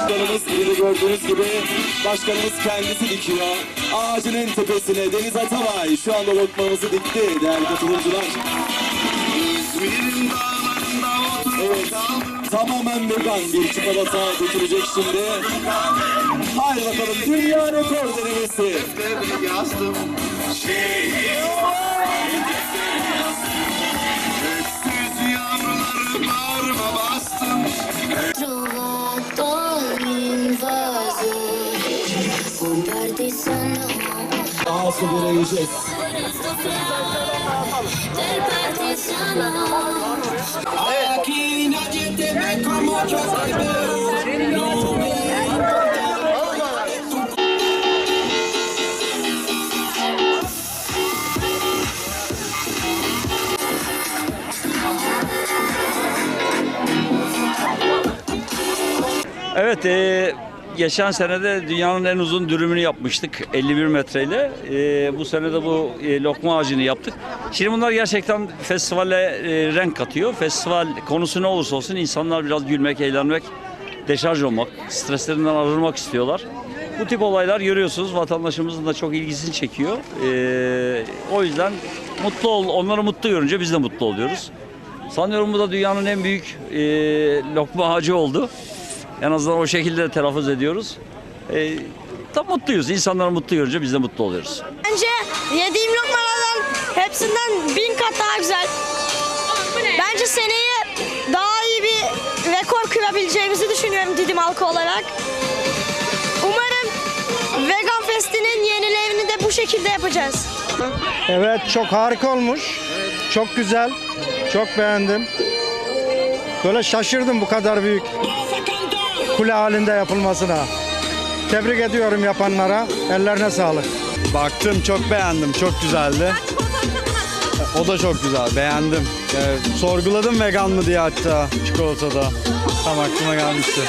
Başkanımız gibi gördüğünüz gibi başkanımız kendisi dikiyor. Ağacın en tepesine Deniz Atabay şu anda lokmamızı dikti değerli katılımcılar. Evet, tamamen vegan bir çikolata götürecek şimdi. Haydi bakalım dünya rekor denemesi. yazdım Öksüz yavruları bağrıma bastım Ağası vereceğiz. Aquí nadie te ve como yo te veo No me Evet, e, geçen senede dünyanın en uzun dürümünü yapmıştık 51 metreyle. E, bu sene de bu e, lokma ağacını yaptık. Şimdi bunlar gerçekten festivale e, renk katıyor. Festival konusu ne olursa olsun insanlar biraz gülmek, eğlenmek, deşarj olmak, streslerinden arınmak istiyorlar. Bu tip olaylar görüyorsunuz vatandaşımızın da çok ilgisini çekiyor. E, o yüzden mutlu ol, onları mutlu görünce biz de mutlu oluyoruz. Sanıyorum bu da dünyanın en büyük e, lokma ağacı oldu. En azından o şekilde telaffuz ediyoruz. E, tam mutluyuz. İnsanları mutlu görünce biz de mutlu oluyoruz. Bence yediğim lokmalardan hepsinden bin kat daha güzel. Bence seneye daha iyi bir rekor kırabileceğimizi düşünüyorum Didim halkı olarak. Umarım Vegan Fest'inin yenilerini de bu şekilde yapacağız. Evet çok harika olmuş. Çok güzel. Çok beğendim. Böyle şaşırdım bu kadar büyük kule halinde yapılmasına. Tebrik ediyorum yapanlara. Ellerine sağlık. Baktım çok beğendim. Çok güzeldi. O da çok güzel. Beğendim. Ee, sorguladım vegan mı diye hatta çikolatada. Tam aklıma gelmişti.